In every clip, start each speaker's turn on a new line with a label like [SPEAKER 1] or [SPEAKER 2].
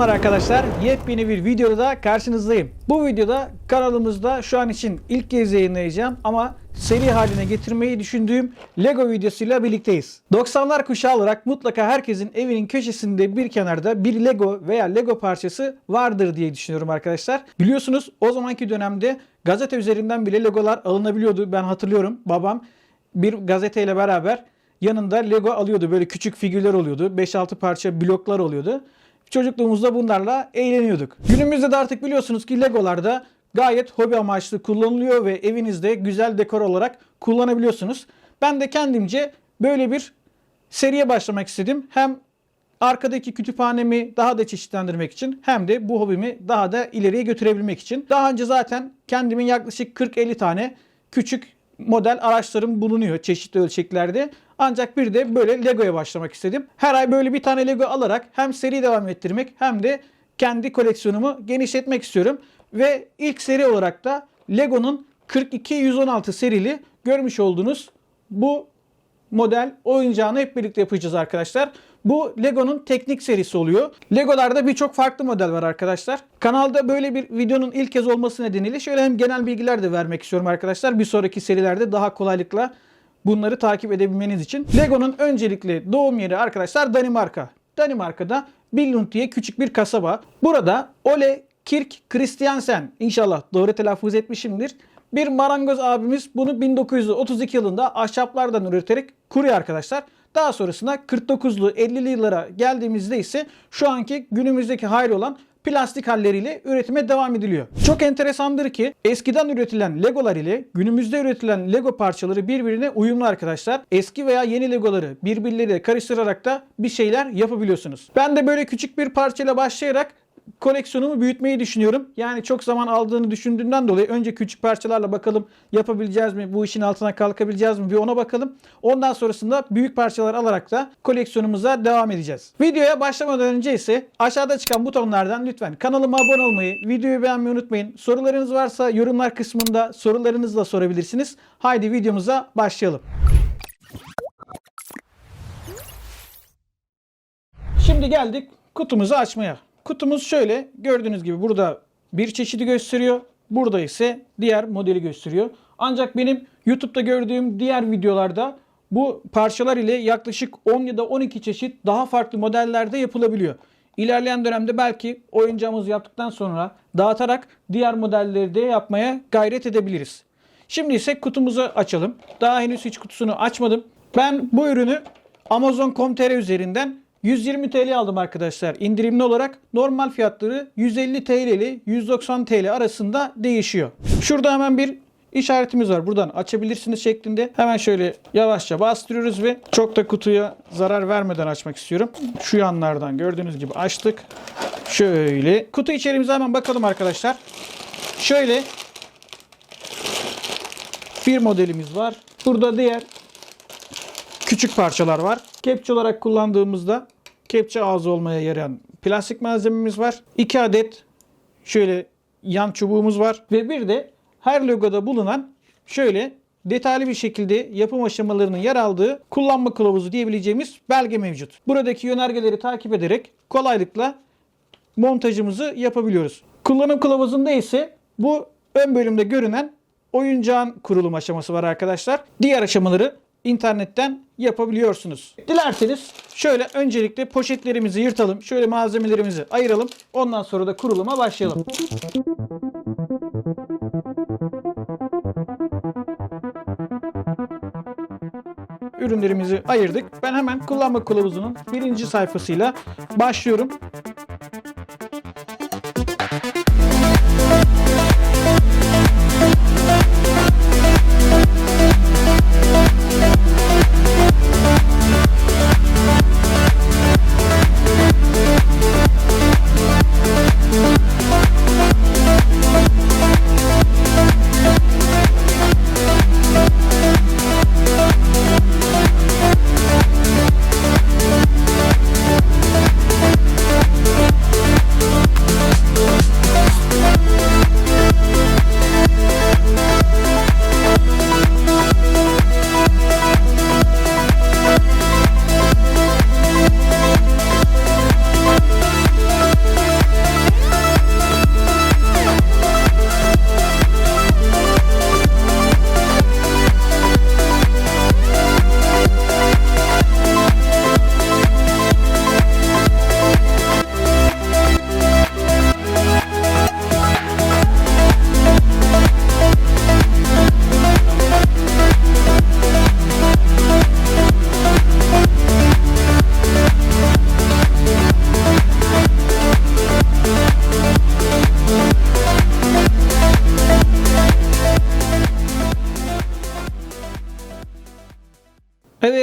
[SPEAKER 1] Selamlar arkadaşlar. Yepyeni bir videoda da karşınızdayım. Bu videoda kanalımızda şu an için ilk kez yayınlayacağım ama seri haline getirmeyi düşündüğüm Lego videosuyla birlikteyiz. 90'lar kuşağı olarak mutlaka herkesin evinin köşesinde bir kenarda bir Lego veya Lego parçası vardır diye düşünüyorum arkadaşlar. Biliyorsunuz o zamanki dönemde gazete üzerinden bile Legolar alınabiliyordu. Ben hatırlıyorum babam bir gazeteyle beraber yanında Lego alıyordu. Böyle küçük figürler oluyordu. 5-6 parça bloklar oluyordu. Çocukluğumuzda bunlarla eğleniyorduk. Günümüzde de artık biliyorsunuz ki Legolarda gayet hobi amaçlı kullanılıyor ve evinizde güzel dekor olarak kullanabiliyorsunuz. Ben de kendimce böyle bir seriye başlamak istedim. Hem arkadaki kütüphanemi daha da çeşitlendirmek için hem de bu hobimi daha da ileriye götürebilmek için. Daha önce zaten kendimin yaklaşık 40-50 tane küçük model araçlarım bulunuyor çeşitli ölçeklerde. Ancak bir de böyle Lego'ya başlamak istedim. Her ay böyle bir tane Lego alarak hem seri devam ettirmek hem de kendi koleksiyonumu genişletmek istiyorum. Ve ilk seri olarak da Lego'nun 42-116 serili görmüş olduğunuz bu model oyuncağını hep birlikte yapacağız arkadaşlar. Bu Lego'nun teknik serisi oluyor. Legolarda birçok farklı model var arkadaşlar. Kanalda böyle bir videonun ilk kez olması nedeniyle şöyle hem genel bilgiler de vermek istiyorum arkadaşlar. Bir sonraki serilerde daha kolaylıkla bunları takip edebilmeniz için. Lego'nun öncelikle doğum yeri arkadaşlar Danimarka. Danimarka'da Billund diye küçük bir kasaba. Burada Ole Kirk Christiansen inşallah doğru telaffuz etmişimdir. Bir marangoz abimiz bunu 1932 yılında ahşaplardan üreterek kuruyor arkadaşlar. Daha sonrasında 49'lu 50'li yıllara geldiğimizde ise şu anki günümüzdeki hali olan plastik halleriyle üretime devam ediliyor. Çok enteresandır ki eskiden üretilen Legolar ile günümüzde üretilen Lego parçaları birbirine uyumlu arkadaşlar. Eski veya yeni Legoları birbirleriyle karıştırarak da bir şeyler yapabiliyorsunuz. Ben de böyle küçük bir parçayla başlayarak koleksiyonumu büyütmeyi düşünüyorum. Yani çok zaman aldığını düşündüğümden dolayı önce küçük parçalarla bakalım yapabileceğiz mi? Bu işin altına kalkabileceğiz mi? Bir ona bakalım. Ondan sonrasında büyük parçalar alarak da koleksiyonumuza devam edeceğiz. Videoya başlamadan önce ise aşağıda çıkan butonlardan lütfen kanalıma abone olmayı, videoyu beğenmeyi unutmayın. Sorularınız varsa yorumlar kısmında sorularınızı da sorabilirsiniz. Haydi videomuza başlayalım. Şimdi geldik kutumuzu açmaya. Kutumuz şöyle gördüğünüz gibi burada bir çeşidi gösteriyor. Burada ise diğer modeli gösteriyor. Ancak benim YouTube'da gördüğüm diğer videolarda bu parçalar ile yaklaşık 10 ya da 12 çeşit daha farklı modellerde yapılabiliyor. İlerleyen dönemde belki oyuncağımızı yaptıktan sonra dağıtarak diğer modelleri de yapmaya gayret edebiliriz. Şimdi ise kutumuzu açalım. Daha henüz hiç kutusunu açmadım. Ben bu ürünü Amazon.com.tr üzerinden 120 TL aldım arkadaşlar. İndirimli olarak normal fiyatları 150 TL ile 190 TL arasında değişiyor. Şurada hemen bir işaretimiz var. Buradan açabilirsiniz şeklinde. Hemen şöyle yavaşça bastırıyoruz ve çok da kutuya zarar vermeden açmak istiyorum. Şu yanlardan gördüğünüz gibi açtık. Şöyle. Kutu içeriğimize hemen bakalım arkadaşlar. Şöyle bir modelimiz var. Burada diğer küçük parçalar var. Kepçe olarak kullandığımızda kepçe ağzı olmaya yarayan plastik malzememiz var. 2 adet şöyle yan çubuğumuz var ve bir de her logoda bulunan şöyle detaylı bir şekilde yapım aşamalarının yer aldığı kullanma kılavuzu diyebileceğimiz belge mevcut. Buradaki yönergeleri takip ederek kolaylıkla montajımızı yapabiliyoruz. Kullanım kılavuzunda ise bu ön bölümde görünen oyuncağın kurulum aşaması var arkadaşlar. Diğer aşamaları internetten yapabiliyorsunuz. Dilerseniz şöyle öncelikle poşetlerimizi yırtalım. Şöyle malzemelerimizi ayıralım. Ondan sonra da kuruluma başlayalım. Ürünlerimizi ayırdık. Ben hemen kullanma kılavuzunun birinci sayfasıyla başlıyorum.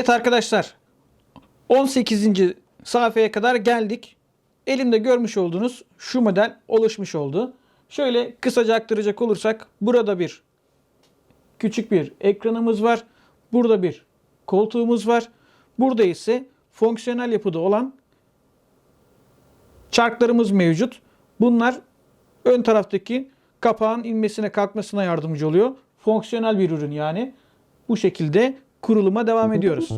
[SPEAKER 1] Evet arkadaşlar 18. sayfaya kadar geldik. Elimde görmüş olduğunuz şu model oluşmuş oldu. Şöyle kısaca aktaracak olursak burada bir küçük bir ekranımız var. Burada bir koltuğumuz var. Burada ise fonksiyonel yapıda olan çarklarımız mevcut. Bunlar ön taraftaki kapağın inmesine kalkmasına yardımcı oluyor. Fonksiyonel bir ürün yani. Bu şekilde kuruluma devam ediyoruz.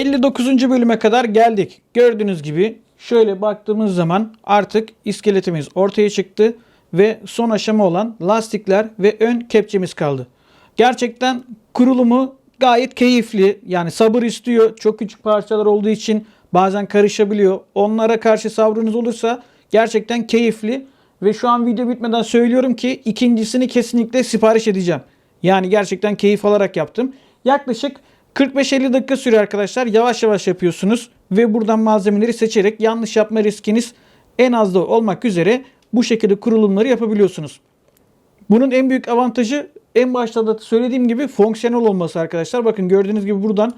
[SPEAKER 1] ...59. bölüme kadar geldik. Gördüğünüz gibi şöyle baktığımız zaman artık iskeletimiz ortaya çıktı ve son aşama olan lastikler ve ön kepçemiz kaldı. Gerçekten kurulumu gayet keyifli. Yani sabır istiyor. Çok küçük parçalar olduğu için bazen karışabiliyor. Onlara karşı sabrınız olursa gerçekten keyifli. Ve şu an video bitmeden söylüyorum ki ikincisini kesinlikle sipariş edeceğim. Yani gerçekten keyif alarak yaptım. Yaklaşık 45-50 dakika sürüyor arkadaşlar. Yavaş yavaş yapıyorsunuz ve buradan malzemeleri seçerek yanlış yapma riskiniz en az da olmak üzere bu şekilde kurulumları yapabiliyorsunuz. Bunun en büyük avantajı en başta da söylediğim gibi fonksiyonel olması arkadaşlar. Bakın gördüğünüz gibi buradan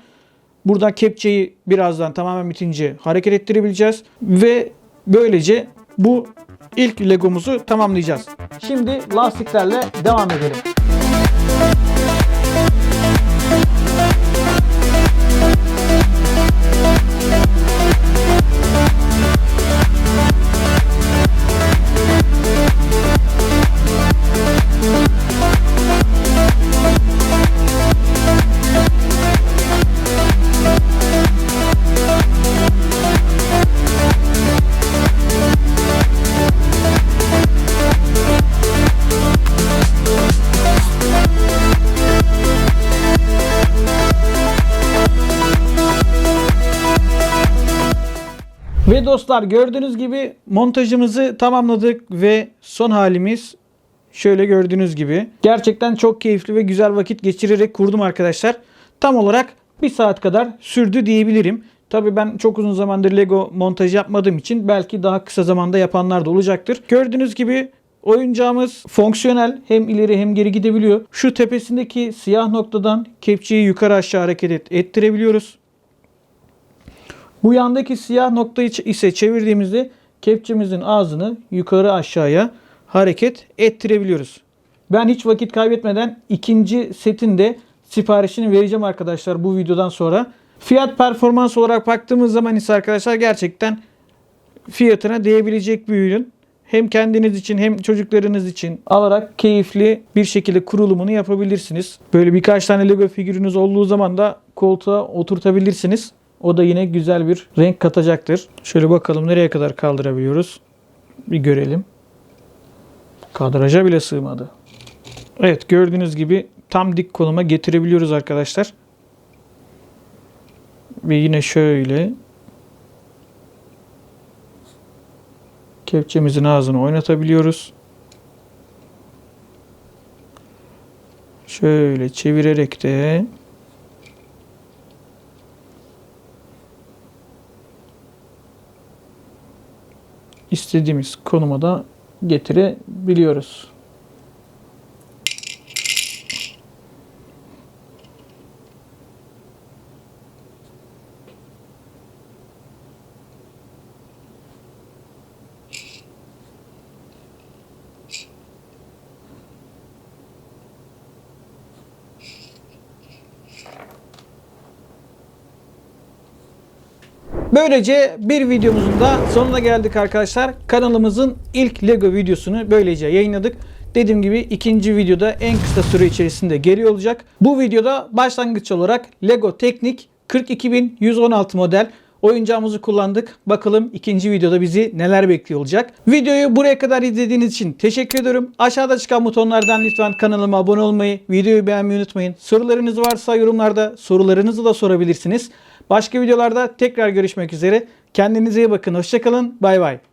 [SPEAKER 1] buradan kepçeyi birazdan tamamen bitince hareket ettirebileceğiz ve böylece bu ilk legomuzu tamamlayacağız. Şimdi lastiklerle devam edelim. Ve dostlar gördüğünüz gibi montajımızı tamamladık ve son halimiz şöyle gördüğünüz gibi. Gerçekten çok keyifli ve güzel vakit geçirerek kurdum arkadaşlar. Tam olarak bir saat kadar sürdü diyebilirim. Tabi ben çok uzun zamandır Lego montaj yapmadığım için belki daha kısa zamanda yapanlar da olacaktır. Gördüğünüz gibi oyuncağımız fonksiyonel hem ileri hem geri gidebiliyor. Şu tepesindeki siyah noktadan kepçeyi yukarı aşağı hareket et- ettirebiliyoruz. Bu yandaki siyah noktayı ise çevirdiğimizde kepçemizin ağzını yukarı aşağıya hareket ettirebiliyoruz. Ben hiç vakit kaybetmeden ikinci setin de siparişini vereceğim arkadaşlar bu videodan sonra. Fiyat performans olarak baktığımız zaman ise arkadaşlar gerçekten fiyatına değebilecek bir ürün. Hem kendiniz için hem çocuklarınız için alarak keyifli bir şekilde kurulumunu yapabilirsiniz. Böyle birkaç tane Lego figürünüz olduğu zaman da koltuğa oturtabilirsiniz. O da yine güzel bir renk katacaktır. Şöyle bakalım nereye kadar kaldırabiliyoruz. Bir görelim. Kadraja bile sığmadı. Evet gördüğünüz gibi tam dik konuma getirebiliyoruz arkadaşlar. Ve yine şöyle kepçemizin ağzını oynatabiliyoruz. Şöyle çevirerek de istediğimiz konuma da getirebiliyoruz. Böylece bir videomuzun da sonuna geldik arkadaşlar. Kanalımızın ilk Lego videosunu böylece yayınladık. Dediğim gibi ikinci videoda en kısa süre içerisinde geliyor olacak. Bu videoda başlangıç olarak Lego Teknik 42116 model oyuncağımızı kullandık. Bakalım ikinci videoda bizi neler bekliyor olacak. Videoyu buraya kadar izlediğiniz için teşekkür ediyorum. Aşağıda çıkan butonlardan lütfen kanalıma abone olmayı, videoyu beğenmeyi unutmayın. Sorularınız varsa yorumlarda sorularınızı da sorabilirsiniz. Başka videolarda tekrar görüşmek üzere. Kendinize iyi bakın. Hoşçakalın. Bay bay.